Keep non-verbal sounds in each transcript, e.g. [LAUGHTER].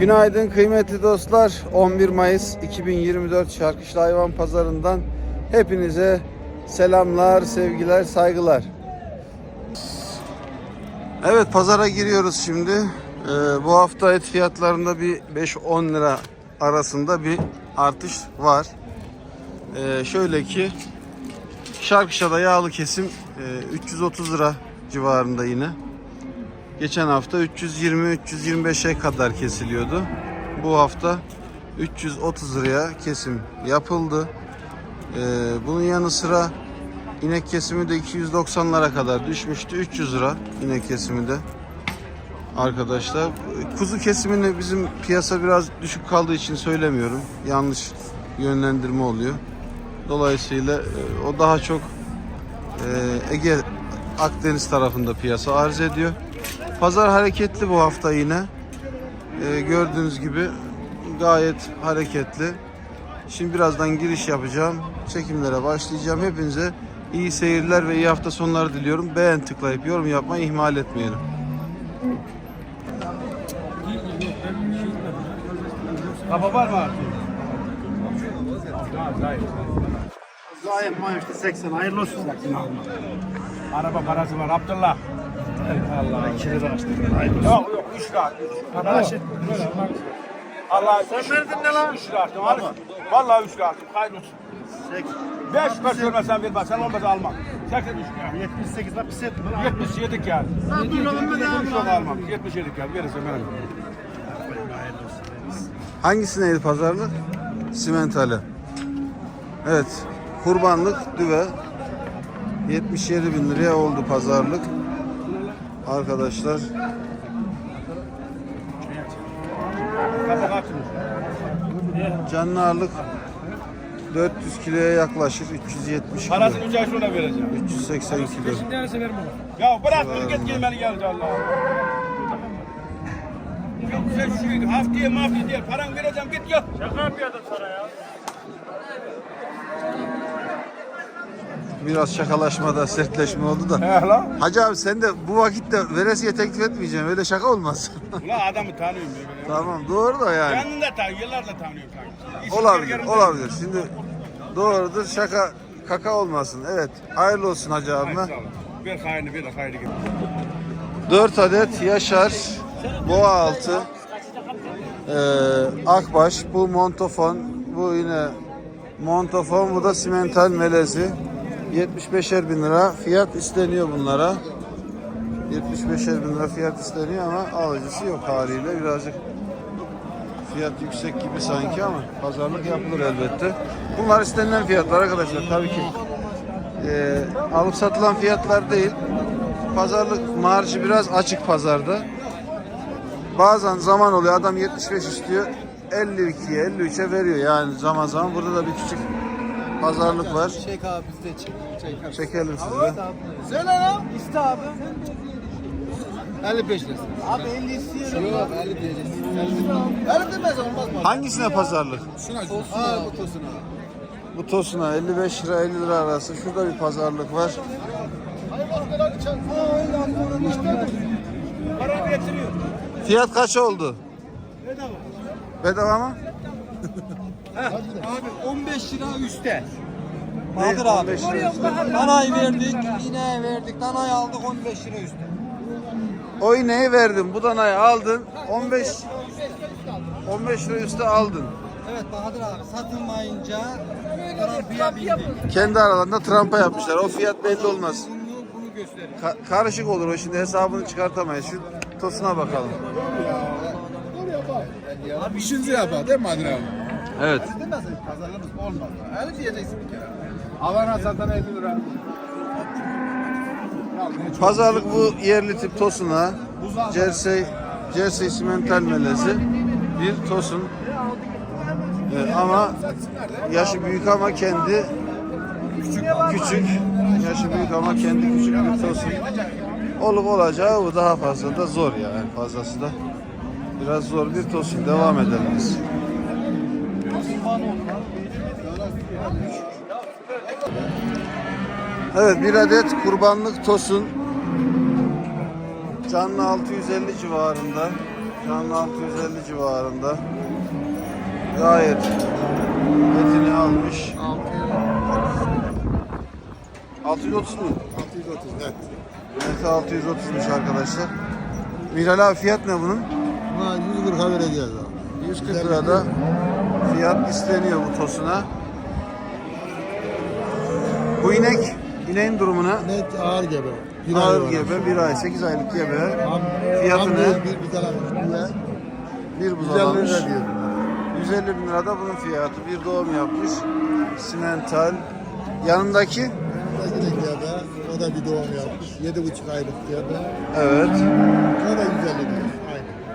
Günaydın kıymetli dostlar. 11 Mayıs 2024 Şarkışlı Hayvan Pazarı'ndan hepinize selamlar, sevgiler, saygılar. Evet pazara giriyoruz şimdi. Ee, bu hafta et fiyatlarında bir 5-10 lira arasında bir artış var. Ee, şöyle ki Şarkışa'da yağlı kesim e, 330 lira civarında yine. Geçen hafta 320-325'e kadar kesiliyordu. Bu hafta 330 liraya kesim yapıldı. Ee, bunun yanı sıra inek kesimi de 290'lara kadar düşmüştü. 300 lira inek kesimi de arkadaşlar. Kuzu kesimini bizim piyasa biraz düşük kaldığı için söylemiyorum. Yanlış yönlendirme oluyor. Dolayısıyla e, o daha çok e, Ege Akdeniz tarafında piyasa arz ediyor. Pazar hareketli bu hafta yine. Ee, gördüğünüz gibi gayet hareketli. Şimdi birazdan giriş yapacağım. Çekimlere başlayacağım. Hepinize iyi seyirler ve iyi hafta sonları diliyorum. Beğen tıklayıp yorum yapmayı ihmal etmeyelim. Kafa var mı? Zayıf mayıf işte 80 hayırlı olsun. Araba parası var Abdullah. Allah 2 lira açtı. Hayırlı olsun. Yok yok 3 lira. Para şey. Allah Sen verdin ne lan? 3 lira attım. Al. Vallahi 3 lira attım. Hayırlı olsun. 5 kaç vermezsen vermem. Sen olmasa almam. 83 lira. 78 lira pis ettim. 70 yedik yani. Lan dur oğlum ben de 70 onu almam. 70 yedik yani. Verirsen ben almam. Hangisindeydi pazarlık? Simentali. Evet. Kurbanlık düve 77 bin liraya oldu pazarlık. Arkadaşlar ağırlık 400 kiloya yaklaşır. 370 kilo. Parasını 3 ay sonra vereceğim. 380 kilo. Ya bırak dur git gelmeni geldi Allah. Yok sen şu haftaya mafya diye paran vereceğim git yok. Şaka yapıyordum sana ya. Biraz şakalaşmada sertleşme oldu da. He lan. Hacı abi sen de bu vakitte veresiye teklif etmeyeceğim. Öyle şaka olmaz. [LAUGHS] Ulan adamı tanıyorum ya. tamam doğru da yani. Kendini de tanıyorum, yıllarla tanıyorum. İsim Olabilir, olabilir. Şimdi doğrudur şaka kaka olmasın. Evet. Hayırlı olsun hacı abime. Sağ. Bir haini bir de haini gibi. 4 adet Yaşar Boğa altı ee, Akbaş bu montofon bu yine montofon bu da simental melezi 75'er bin lira fiyat isteniyor bunlara. 75'er bin lira fiyat isteniyor ama alıcısı yok haliyle. Birazcık fiyat yüksek gibi sanki ama pazarlık yapılır elbette. Bunlar istenilen fiyatlar arkadaşlar tabii ki. Ee, alıp satılan fiyatlar değil. Pazarlık marjı biraz açık pazarda. Bazen zaman oluyor adam 75 istiyor 52'ye 53'e veriyor. Yani zaman zaman burada da bir küçük pazarlık var. Çek abi biz de çek. Çek. Çekelim size. Söyle lan. İste abi. 55 lira. Abi 50 istiyorum. Yok 50 diyeceğiz. 50 demez olmaz mı? Hangisine pazarlık? Aa bu tosuna. Bu tosuna 55 lira 50 lira arası. Şurada bir pazarlık var. Para getiriyor. Fiyat kaç oldu? Bedava. Bedava mı? [LAUGHS] Abi 15 lira üstte. Bahadır abi. 15 lira üstü. Danayı verdik, ineği verdik, danayı aldık 15 lira üstte. O ineği verdin. Bu danayı aldın. 15 15 lira üstü aldın. Evet Bahadır abi satılmayınca Trump'a bindik. Kendi aralarında Trump'a yapmışlar. O fiyat belli olmaz. Bunu, bunu gösterir. Ka- karışık olur o şimdi hesabını çıkartamayız. Şu tosuna bakalım. Abi işinizi yapar değil mi Adil abi? Evet. Demezsin pazarlarımız olmaz. 50 diyeceksin bir kere. Havana satan 50 lira. Pazarlık bu yerli tip tosuna. Jersey, Jersey simental melezi. Bir tosun. Ee, ama yaşı büyük ama kendi küçük. Yaşı büyük ama kendi küçük bir tosun. Olup olacağı bu daha fazla da zor yani fazlası da. Biraz zor bir tosun. Devam edelim biz. Evet bir adet kurbanlık tosun canlı 650 civarında Canlı 650 civarında. Gayet etini almış. 630 mu? 630 net. Evet 630'muş arkadaşlar. Miral abi fiyat ne bunun? Buna 140'a vereceğiz abi. 140 lirada fiyat isteniyor bu tosuna. Bu inek, ineğin durumuna Net ağır gebe. Bir ağır var. gebe, 1 ay, 8 aylık gebe. Tam, Fiyatı tam ne? değil, Bir, bir tane. Bir 150 buzalamış. lira diyor. 150 bin lirada bunun fiyatı. Bir doğum yapmış. Simental. Yanındaki? Yanındaki de gebe. O da bir doğum yapmış. 7,5 aylık gebe. Evet. O da 150 diyor.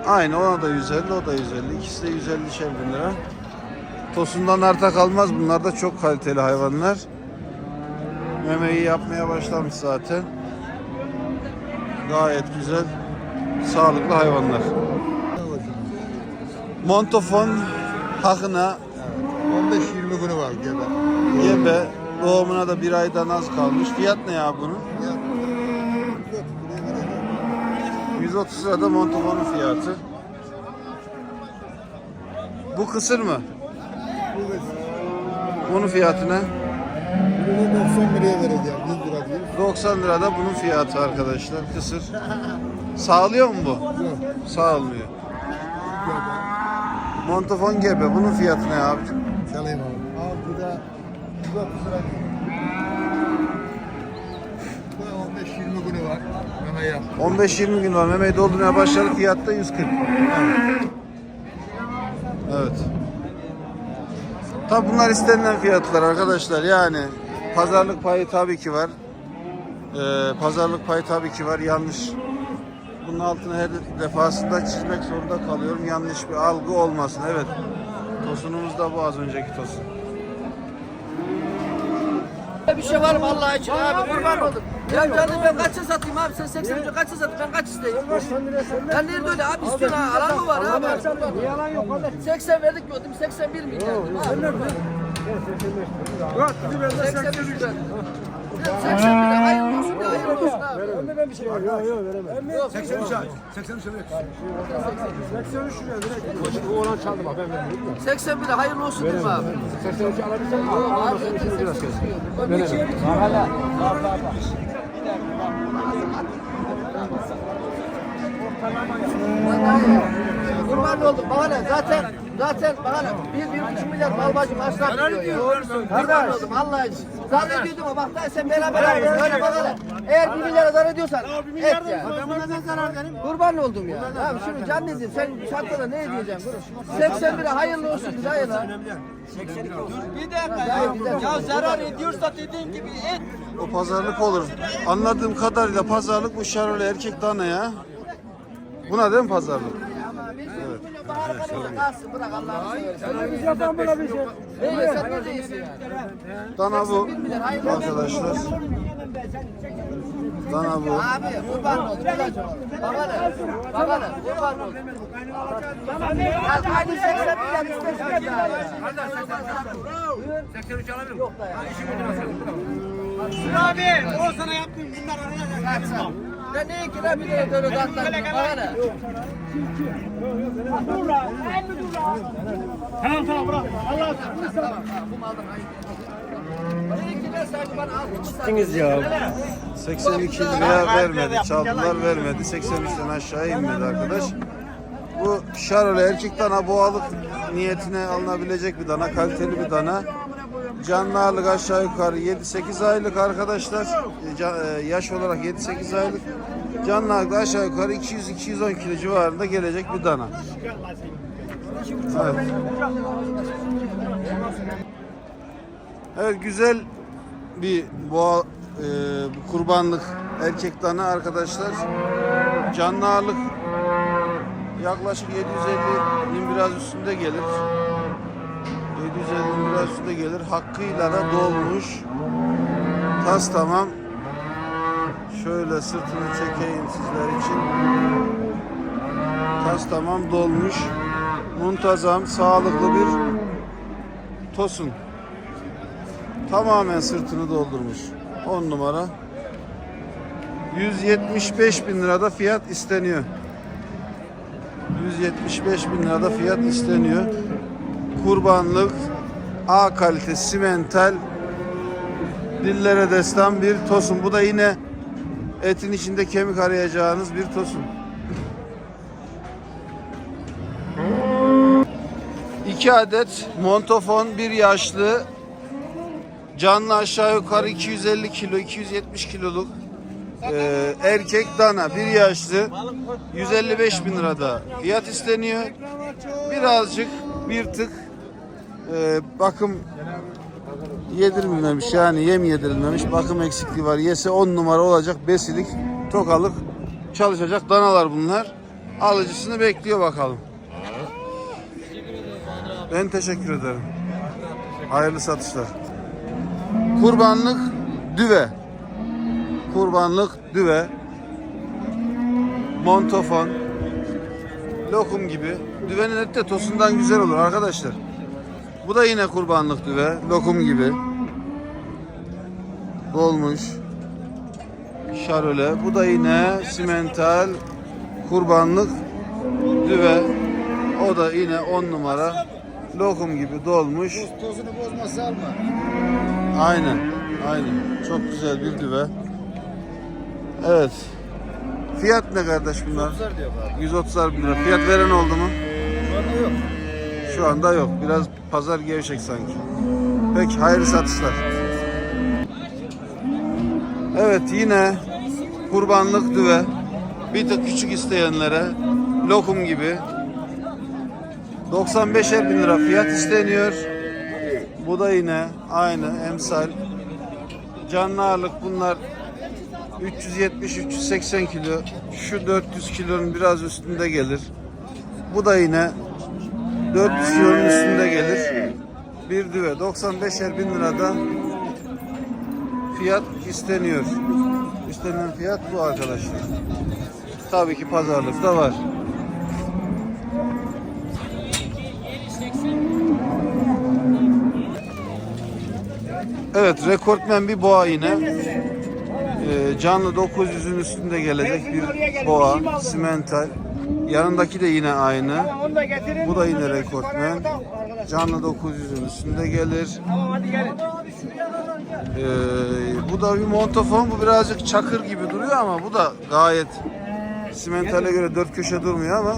Aynı. Aynı ona da 150, o da 150. İkisi de 150 bin lira. Tosundan arta kalmaz. Bunlar da çok kaliteli hayvanlar. Memeyi yapmaya başlamış zaten. Gayet güzel, sağlıklı hayvanlar. Montofon, Hakına, 15-20 günü var gebe. Gebe, doğumuna da bir aydan az kalmış. Fiyat ne ya bunun? Ya, 130 liraya vereceğiz. 130 lirada Montofon'un fiyatı. Bu kısır mı? Bunun fiyatı ne? Bunu 90 liraya vereceğim. 100 lira diyor. 90 lirada bunun fiyatı arkadaşlar. Kısır. Sağlıyor mu bu? Yok. Sağlamıyor. Montofon gebe. Bunun fiyatı ne abicim? Çalayım abi. Al bu da 130 lira diyor. Bu da 15-20 günü var. Meme yaptı. 15-20 gün var. Memeyi doldurmaya başladı. Fiyat da 140. Evet. Tabi bunlar istenilen fiyatlar arkadaşlar. Yani pazarlık payı tabii ki var. Ee, pazarlık payı tabii ki var. Yanlış. Bunun altını her defasında çizmek zorunda kalıyorum. Yanlış bir algı olmasın. Evet. Tosunumuz da bu az önceki tosun. Bir şey var mı Allah için abi kurban oldum. Ya canım ben kaça satayım abi sen 80 lira kaça satayım ben kaç isteyeyim? Ya nerede öyle abi istiyorsun ha alan mı var abi? Yalan yok kardeş. 80 verdik gördüm 81 mi geldim abi? 81 verdim. 80 bin abi. Önde ben bir şey yok yok veremem. Yok 83 abi. 83 lira. 80 bin lira hayırlı olsun değil mi abi? 83 alabilsem mi? Abi 83 lira. Kurban oldum bana zaten zaten bana bir bir buçuk milyar mal bacım masraf diyor. Kurban oldum Allah için. Zaten diyordum ama bak da sen beraber aldın öyle bana. Eğer bir milyara zarar ediyorsan et ya. Ben buna ne zarar derim? Kurban oldum ya. Abi şunu can dedim sen şartlara ne diyeceğim? 80 lira hayırlı olsun bir hayır ha. Bir dakika ya. Ya zarar ediyorsa dediğin gibi et. O pazarlık olur. Anladığım kadarıyla pazarlık bu şarole erkek dana ya. Buna değil mi pazarlık? Kalsın bırak Allah'ını seversen. Biz yapan buna bir şey. Ne sen ne değilsin yani. Dana bu arkadaşlar. Dana bu. Abi kurban. Babacım. Babana. Babana. Kurban olsun. Ya hadi 80 milyar istersen ya. 83 alabilir Yok da ya. Abi o sana yaptığım bunlar arayacak. Ya ne ki ne biliyor böyle. Tamam tamam bırak. Allah bana al. ya. 82 liraya vermedi. Çaldılar vermedi. 83'ten aşağı inmedi arkadaş. Bu şarole erkek dana boğalık niyetine alınabilecek bir dana. Kaliteli bir dana. Canlı ağırlık aşağı yukarı 7-8 aylık arkadaşlar. E, e, Yaş olarak 7-8 aylık. Canlı ağırlık aşağı yukarı 200-210 kilo civarında gelecek bir dana. Evet. Evet güzel bir boğa e, kurbanlık erkek dana arkadaşlar. Canlı ağırlık yaklaşık 750'nin biraz üstünde gelir. 750'nin biraz üstünde gelir. Hakkıyla da dolmuş. Tas tamam. Şöyle sırtını çekeyim sizler için. Tas tamam dolmuş. Muntazam, sağlıklı bir tosun. Tamamen sırtını doldurmuş. 10 numara. 175 bin lirada fiyat isteniyor. 175 bin lirada fiyat isteniyor. Kurbanlık A kalite simental dillere destan bir tosun. Bu da yine etin içinde kemik arayacağınız bir tosun. İki adet montofon, bir yaşlı, canlı aşağı yukarı 250 kilo, 270 kiloluk ee, erkek dana, bir yaşlı 155 bin lirada fiyat isteniyor. Birazcık bir tık e, bakım yedirilmemiş yani yem yedirilmemiş bakım eksikliği var. Yese 10 numara olacak besilik tokalık çalışacak danalar bunlar. Alıcısını bekliyor bakalım. Ben teşekkür ederim. Hayırlı satışlar. Kurbanlık düve. Kurbanlık düve. Montofon. Lokum gibi. Düvenin eti de tosundan güzel olur arkadaşlar. Bu da yine kurbanlık düve. Lokum gibi. Dolmuş. Şaröle. Bu da yine simental kurbanlık düve. O da yine 10 numara. Lokum gibi dolmuş. Tozunu bozmazsa alma. Aynen. Aynen. Çok güzel bir düve. Evet. Fiyat ne kardeş bunlar? 130'ar bin lira. Fiyat veren oldu mu? Bana yok. Şu anda yok. Biraz pazar gevşek sanki. Peki hayırlı satışlar. Evet yine kurbanlık düve. Bir tık küçük isteyenlere lokum gibi 95'er bin lira fiyat isteniyor. Bu da yine aynı emsal. Canlı ağırlık bunlar 370-380 kilo. Şu 400 kilonun biraz üstünde gelir. Bu da yine 400 kilonun üstünde gelir. Bir düve 95'er bin lirada fiyat isteniyor. İstenilen fiyat bu arkadaşlar. Tabii ki pazarlıkta var. Evet rekortmen bir boğa yine. Ee, canlı 900'ün üstünde gelecek bir boğa. Simental. Yanındaki de yine aynı. Bu da yine rekortmen. Canlı 900'ün üstünde gelir. Ee, bu da bir montofon. Bu birazcık çakır gibi duruyor ama bu da gayet simentale göre dört köşe durmuyor ama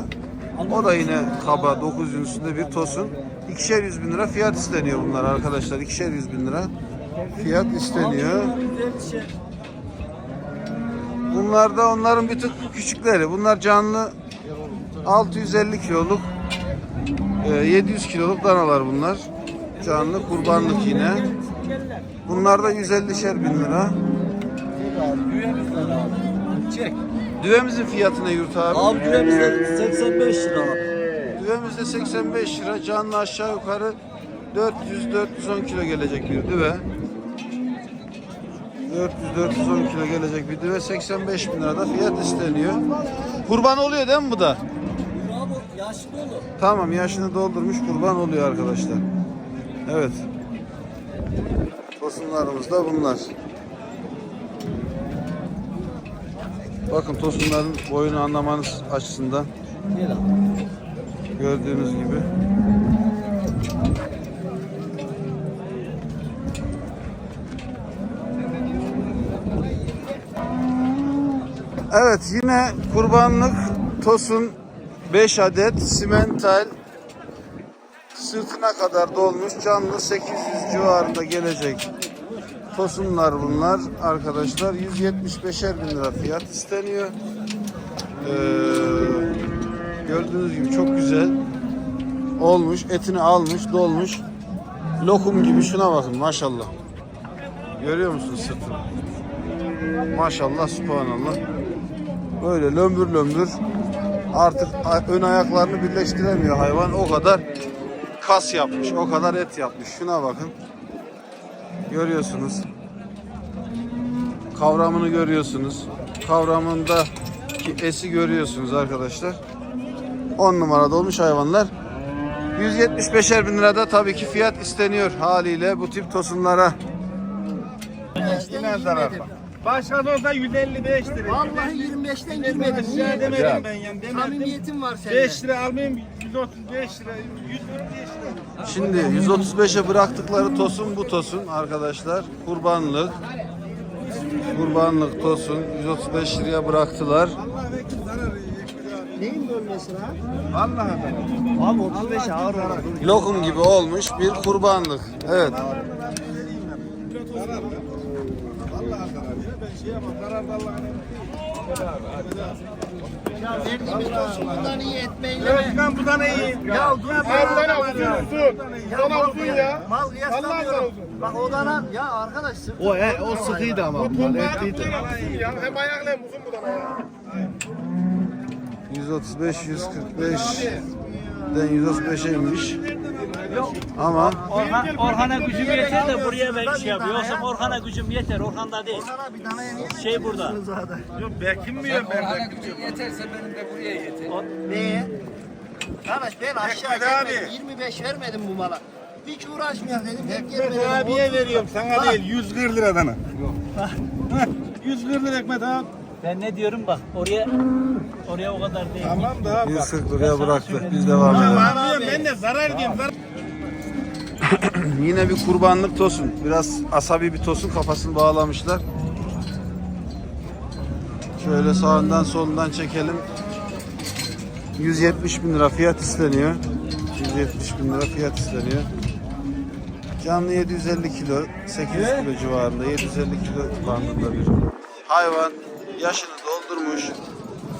o da yine kaba 900'ün üstünde bir tosun. İkişer yüz bin lira fiyat isteniyor bunlar arkadaşlar. İkişer yüz bin lira fiyat isteniyor. Bunlar da onların bir tık küçükleri. Bunlar canlı 650 kiloluk e, 700 kiloluk danalar bunlar. Canlı kurbanlık yine. Bunlar da 150'şer bin lira. Çek. Düvemizin fiyatı ne Yurt abi? Abi düğümüzde 85 lira. Düvemizde 85 lira. Canlı aşağı yukarı 400-410 kilo gelecek bir düve. 400-410 kilo gelecek bir düve 85 bin lirada fiyat isteniyor. Kurban oluyor değil mi bu da? Abi yaşlı olur. Tamam yaşını doldurmuş kurban oluyor arkadaşlar. Evet. Tosunlarımız da bunlar. Bakın tosunların boyunu anlamanız açısından gördüğünüz gibi. Evet yine kurbanlık tosun 5 adet simental sırtına kadar dolmuş canlı 800 civarında gelecek tosunlar bunlar. Arkadaşlar 175'er bin lira fiyat isteniyor. Ee, gördüğünüz gibi çok güzel olmuş etini almış dolmuş. Lokum gibi şuna bakın maşallah. Görüyor musunuz sırtını maşallah subhanallah. Böyle lömbür lömbür artık ön ayaklarını birleştiremiyor hayvan. O kadar kas yapmış o kadar et yapmış. Şuna bakın. Görüyorsunuz. Kavramını görüyorsunuz. Kavramında ki esi görüyorsunuz arkadaşlar. 10 numarada olmuş hayvanlar. 175'er bin lirada tabii ki fiyat isteniyor haliyle bu tip tosunlara. Yine zarar bak. Başka olsa 155 lira. Vallahi 25'ten girmedim. Aşağı Niye? demedim ben yani. Demedim. Samimiyetim var seninle. 5 lira almayayım 135 lira 145 lira. Şimdi 135'e bıraktıkları tosun bu tosun arkadaşlar. Kurbanlık. Kurbanlık tosun 135 liraya bıraktılar. Neyin bölmesi lan? Vallahi da. Abi 35 ağır olur. Lokum gibi olmuş bir kurbanlık. Evet. Verdiğimiz tosunundan iyi etmeyle. Özkan bu da ne iyi? Ya dur Bu da ne uzun uzun. Bu da uzun ya. Mal kıyaslamıyorum. Bak o dana ya arkadaş. O he, o sıkıydı ama. Mal etliydi. Ya hem ayakla hem uzun bu da ya. 135 145 den 135'e inmiş. Ama Orhan, Orhan'a gücüm yeter de buraya ben şey yapıyorum. Yoksa Orhan'a gücüm yeter. Orhan'da değil. Şey burada. Yok bekinmiyorum ben de. Neye? Kardeş ben aşağı gelmedim. 25 vermedim bu mala. Hiç uğraşmayalım dedim. Gelmedim. abiye veriyorum sana değil 140 liradan. Heh, 140 lira ekmek abi. Ben ne diyorum bak oraya oraya o kadar değil. Tamam da abi. 140 liraya bıraktı. Biz devam edelim. Ben de zarar diyeyim. Zarar. Yine bir kurbanlık tosun. Biraz asabi bir tosun kafasını bağlamışlar. Şöyle sağından solundan çekelim. 170 bin lira fiyat isteniyor. 170 bin lira fiyat isteniyor. Canlı 750 kilo, 800 kilo civarında, 750 kilo bandında bir hayvan. Yaşını doldurmuş,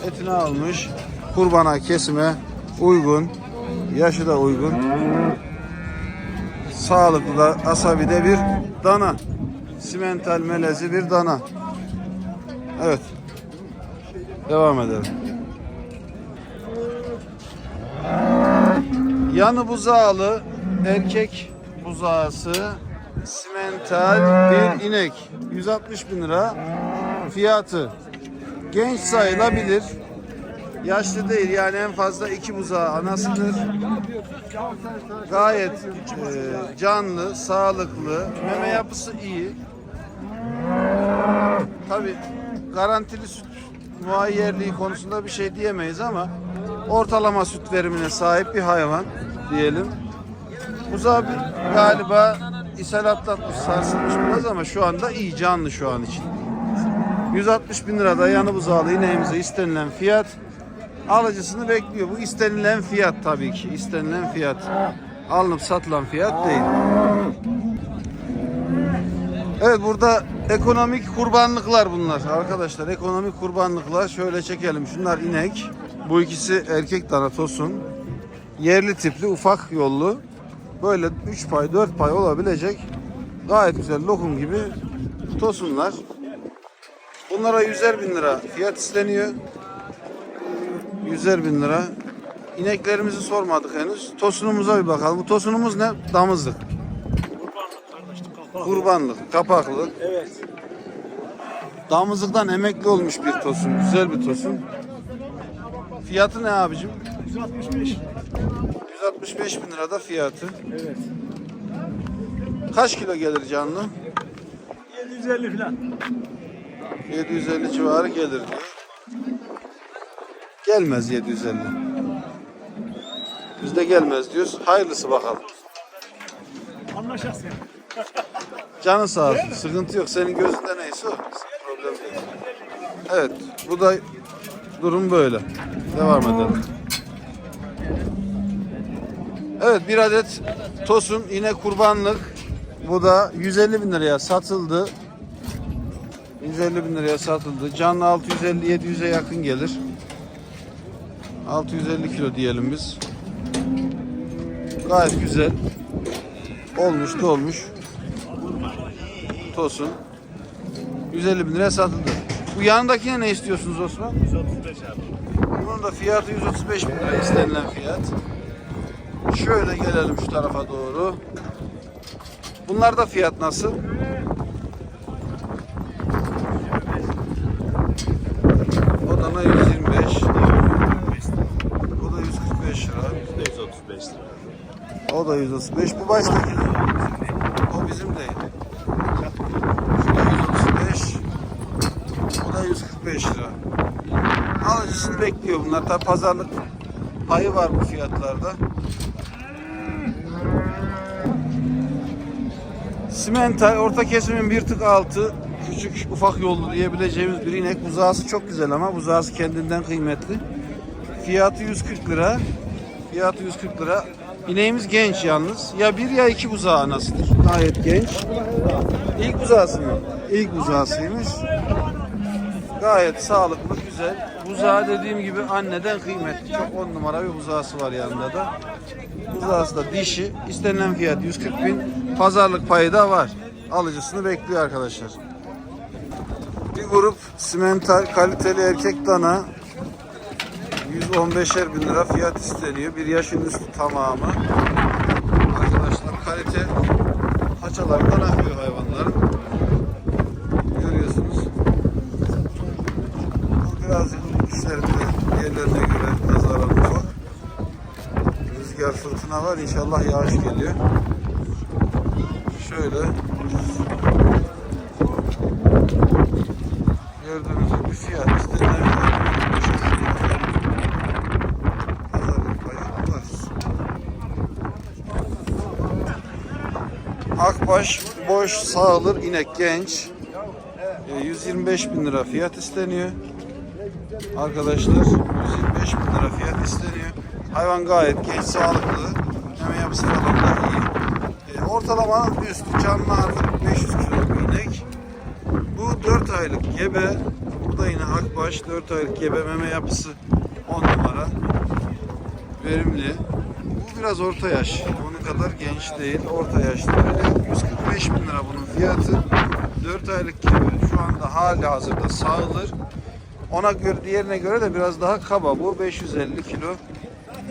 etini almış, kurbana kesime uygun, yaşı da uygun sağlıklı da asabi de bir dana. Simental melezi bir dana. Evet. Devam edelim. Yanı buzağlı erkek buzağısı simental bir inek. 160 bin lira fiyatı. Genç sayılabilir. Yaşlı değil yani en fazla iki buzağı anasıdır. Gayet e, canlı, sağlıklı, meme yapısı iyi. Tabi garantili süt muayyerliği konusunda bir şey diyemeyiz ama ortalama süt verimine sahip bir hayvan diyelim. Buzağı bir- galiba ishal atlatmış, sarsılmış biraz ama şu anda iyi, canlı şu an için. 160 bin lirada yanı buzağlı ineğimize istenilen fiyat alıcısını bekliyor. Bu istenilen fiyat tabii ki. istenilen fiyat. Alınıp satılan fiyat değil. Evet burada ekonomik kurbanlıklar bunlar arkadaşlar. Ekonomik kurbanlıklar. Şöyle çekelim. Şunlar inek. Bu ikisi erkek dana tosun. Yerli tipli ufak yollu. Böyle 3 pay 4 pay olabilecek gayet güzel lokum gibi tosunlar. Bunlara 100'er bin lira fiyat isteniyor. 100'er bin lira. İneklerimizi sormadık henüz. Tosunumuza bir bakalım. Bu tosunumuz ne? Damızlık. Kurbanlık, kapaklı. Evet. Damızlıktan emekli olmuş bir tosun. Güzel bir tosun. Fiyatı ne abicim? 165. 165 bin lirada fiyatı. Evet. Kaç kilo gelir canlı? 750 falan. 750 civarı gelir diyor. Gelmez 750. Biz de gelmez diyoruz. Hayırlısı bakalım. Anlaşasın. Canın sağ olsun. Sıkıntı yok. Senin gözünde neyse o. Problem değil. Evet. Bu da durum böyle. Devam edelim. Evet bir adet tosun yine kurbanlık. Bu da 150 bin liraya satıldı. 150 bin liraya satıldı. Canlı 650-700'e yakın gelir. 650 kilo diyelim biz. Gayet güzel. Olmuş da olmuş. Tosun. 150 bin liraya satıldı. Bu yanındakine ne istiyorsunuz Osman? 135 abi. Bunun da fiyatı 135 bin lira istenilen fiyat. Şöyle gelelim şu tarafa doğru. Bunlar da fiyat nasıl? O da 125. O da 145 lira. 135 lira. O da 135. Bu baştaki? O bizim değil. Şu da 135. 45 lira. Alıcısını bekliyor bunlar. Tabi pazarlık payı var bu fiyatlarda. Simental orta kesimin bir tık altı küçük ufak yollu diyebileceğimiz bir inek buzağısı çok güzel ama buzağısı kendinden kıymetli. Fiyatı 140 lira. Fiyatı 140 lira. İneğimiz genç yalnız. Ya bir ya iki buzağı anasıdır. Gayet genç. İlk buzağısı mı? İlk buzağısıymış. Gayet sağlıklı, güzel. Buzağı dediğim gibi anneden kıymetli. Çok on numara bir buzağısı var yanında da. Buzağısı da dişi. İstenilen fiyat 140 bin. Pazarlık payı da var. Alıcısını bekliyor arkadaşlar. Bir grup simental kaliteli erkek dana 115'er bin lira fiyat isteniyor. Bir yaşın üstü tamamı. Arkadaşlar kalite paçalarından akıyor hayvanların. Görüyorsunuz. Bu birazcık işlerinde yerlerine göre nazaran ufak. Rüzgar fırtına var. İnşallah yağış geliyor. Şöyle gördüğünüz gibi fiyat istenilen pazarlık payı var. Akbaş boş sağılır inek genç. E, 125 bin lira fiyat isteniyor. Arkadaşlar 125 bin lira fiyat isteniyor. Hayvan gayet genç, sağlıklı. Meme yapısı falan iyi. E, ortalama üstü canlı artık 500 kilo inek. Bu 4 aylık gebe. Bu da yine akbaş 4 aylık gebe meme yapısı 10 numara. Verimli. Bu biraz orta yaş. Kadar genç değil. Orta yaşlı böyle. 145 bin lira bunun fiyatı. 4 aylık gebe. Şu anda hali hazırda sağılır. Ona göre diğerine göre de biraz daha kaba. Bu 550 kilo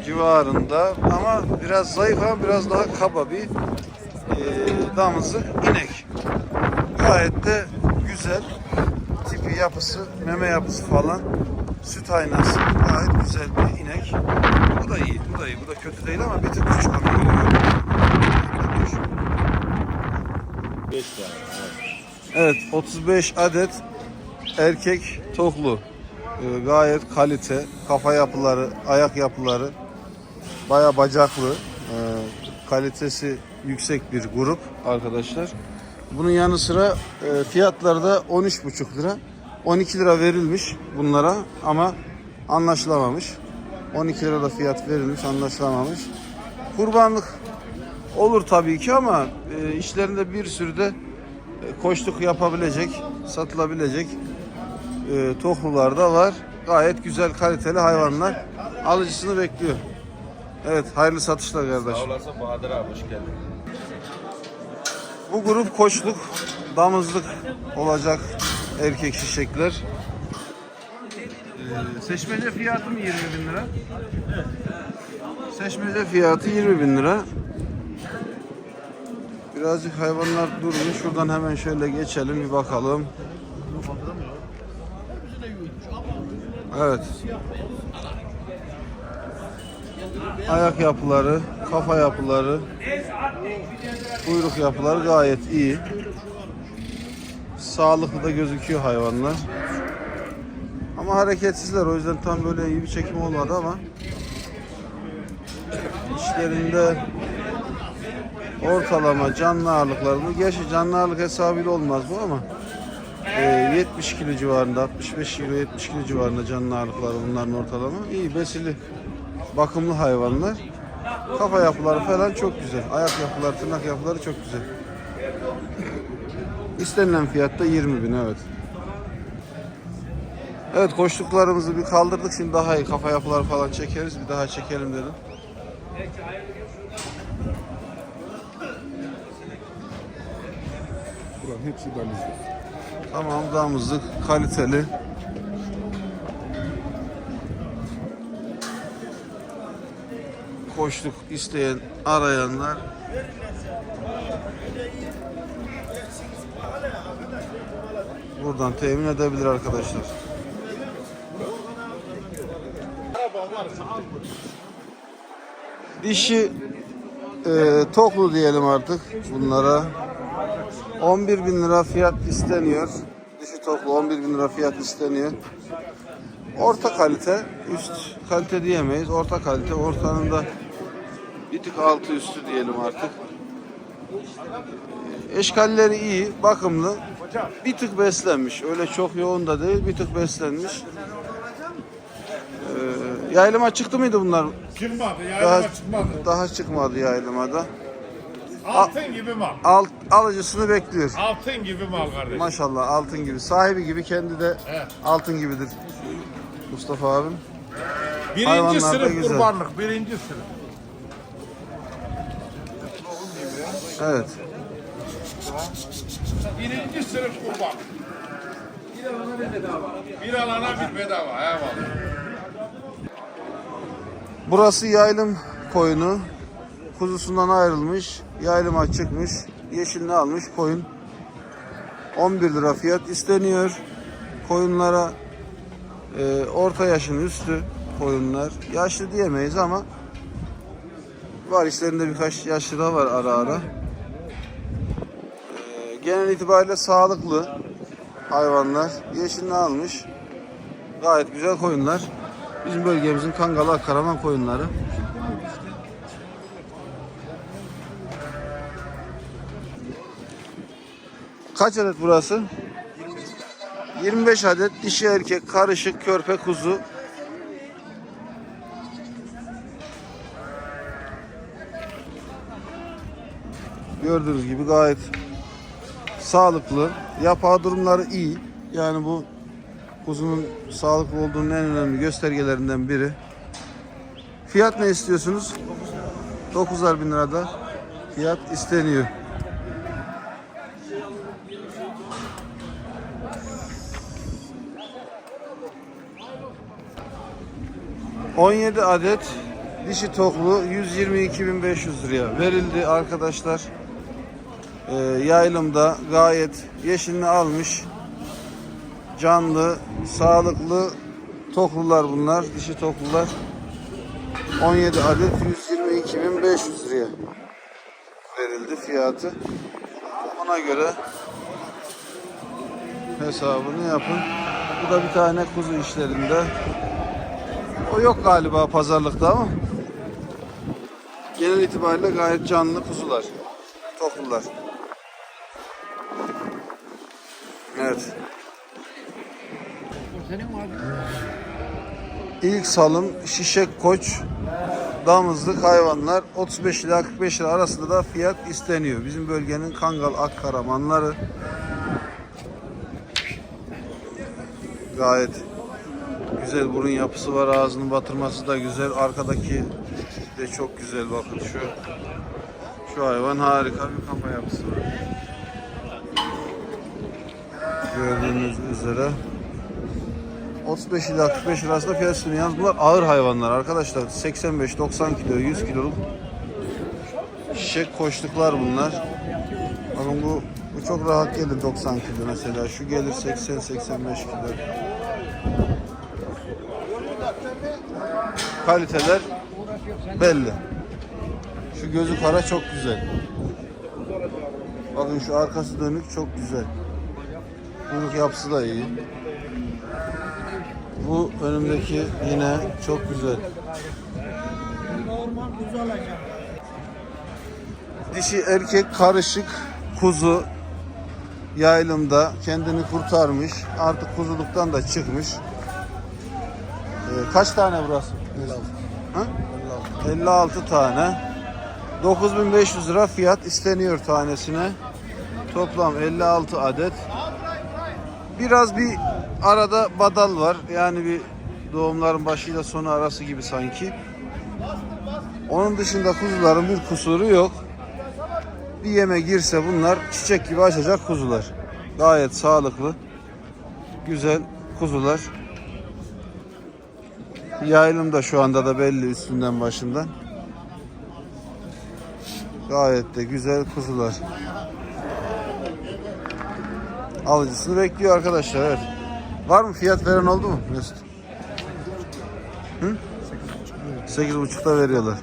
civarında ama biraz zayıf ama biraz daha kaba bir e, damızlık inek. Gayet de güzel. Tipi yapısı, meme yapısı falan. Süt aynası. Gayet güzel bir inek. Bu da iyi, bu da iyi. Bu da kötü değil ama bir tık küçük ona göre. Evet, 35 adet erkek toklu. Ee, gayet kalite, kafa yapıları, ayak yapıları baya bacaklı, ee, kalitesi yüksek bir grup arkadaşlar. Bunun yanı sıra e, fiyatları da 13,5 lira. 12 lira verilmiş bunlara ama anlaşılamamış. 12 lira da fiyat verilmiş, anlaşılamamış. Kurbanlık olur tabii ki ama e, işlerinde bir sürü de e, koçluk yapabilecek, satılabilecek e, toklular da var. Gayet güzel kaliteli hayvanlar. Alıcısını bekliyor. Evet hayırlı satışlar kardeş. Sağ olasın Bahadır abi hoş geldin. Bu grup koçluk, damızlık olacak erkek şişekler. Ee, seçmece fiyatı mı 20 bin lira? Seçmece fiyatı 20 bin lira. Birazcık hayvanlar duruyor. Şuradan hemen şöyle geçelim bir bakalım. Evet. Ayak yapıları, kafa yapıları, kuyruk yapıları gayet iyi. Sağlıklı da gözüküyor hayvanlar. Ama hareketsizler o yüzden tam böyle iyi bir çekim olmadı ama içlerinde ortalama canlı ağırlıklarını gerçi canlı ağırlık hesabıyla olmaz bu ama e, 70 kilo civarında 65 kilo 70 kilo civarında canlı ağırlıkları bunların ortalama. İyi besili bakımlı hayvanlar. Kafa yapıları falan çok güzel. Ayak yapıları tırnak yapıları çok güzel. İstenilen fiyat da 20 bin evet. Evet koştuklarımızı bir kaldırdık. Şimdi daha iyi kafa yapıları falan çekeriz. Bir daha çekelim dedim. Buranın hepsi damızlık. Tamam damızlık kaliteli. Koçluk isteyen arayanlar buradan temin edebilir arkadaşlar. Dişi e, toklu diyelim artık bunlara. 11 bin lira fiyat isteniyor. Dişi toklu 11 bin lira fiyat isteniyor. Orta kalite, üst kalite diyemeyiz. Orta kalite, ortanın da bir tık altı üstü diyelim artık. Eşkalleri iyi, bakımlı. Bir tık beslenmiş. Öyle çok yoğun da değil, bir tık beslenmiş. Ee, yaylıma çıktı mıydı bunlar? Çıkmadı, Daha, yaylama çıkmadı. daha çıkmadı yaylımada. Altın gibi mal. Alt, alıcısını bekliyor. Altın gibi mal kardeşim. Maşallah altın gibi. Sahibi gibi kendi de Evet. altın gibidir. Mustafa abim. Birinci hayvanlar sınıf güzel. kurbanlık, birinci sınıf. Evet. Birinci sınıf kurban. Bir alana bir bedava. Eyvallah. Burası yaylım koyunu. Kuzusundan ayrılmış. Yaylıma çıkmış. Yeşilini almış koyun. 11 lira fiyat isteniyor. Koyunlara e, orta yaşın üstü koyunlar. Yaşlı diyemeyiz ama var işlerinde birkaç yaşlı da var ara ara. E, genel itibariyle sağlıklı hayvanlar. Yeşilini almış. Gayet güzel koyunlar. Bizim bölgemizin Kangalı Akkaraman koyunları. Kaç adet burası? 25 adet dişi erkek karışık körpe kuzu. Gördüğünüz gibi gayet sağlıklı. Yapağı durumları iyi. Yani bu kuzunun sağlıklı olduğunun en önemli göstergelerinden biri. Fiyat ne istiyorsunuz? 9'ar bin lirada fiyat isteniyor. ...17 adet dişi toklu 122.500 liraya verildi arkadaşlar. Ee, yaylımda gayet yeşilini almış canlı, sağlıklı toklular bunlar. Dişi toklular. 17 adet 122.500 liraya verildi fiyatı. Ona göre hesabını yapın. Bu da bir tane kuzu işlerinde. O yok galiba pazarlıkta ama genel itibariyle gayet canlı kuzular. Toklular. Evet. İlk salım şişek koç damızlık hayvanlar 35 ila 45 lira arasında da fiyat isteniyor. Bizim bölgenin Kangal Akkaramanları gayet güzel burun yapısı var. Ağzının batırması da güzel. Arkadaki de çok güzel bakın şu. Şu hayvan harika bir kafa yapısı var. Gördüğünüz üzere 35 ila 45 lira arasında fiyat istiyor. Yalnız bunlar ağır hayvanlar arkadaşlar. 85-90 kilo, 100 kiloluk şişek koçluklar bunlar. Bakın bu bu çok rahat gelir 90 kilo mesela. Şu gelir 80-85 kilo. Kaliteler belli. Şu gözü kara çok güzel. Bakın şu arkası dönük çok güzel. Kuyruk yapısı da iyi. Bu önümdeki yine çok güzel. Dişi erkek karışık kuzu yaylımda kendini kurtarmış. Artık kuzuluktan da çıkmış. Ee, kaç tane burası? 56. 56 tane. 9500 lira fiyat isteniyor tanesine. Toplam 56 adet. Biraz bir arada badal var. Yani bir doğumların başıyla sonu arası gibi sanki. Onun dışında kuzuların bir kusuru yok. Bir yeme girse bunlar çiçek gibi açacak kuzular. Gayet sağlıklı. Güzel kuzular. Yaylım da şu anda da belli üstünden başından. Gayet de güzel kuzular. Alıcısını bekliyor arkadaşlar evet. Var mı fiyat veren oldu mu Mesut? Hı? 8.5'ta veriyorlar.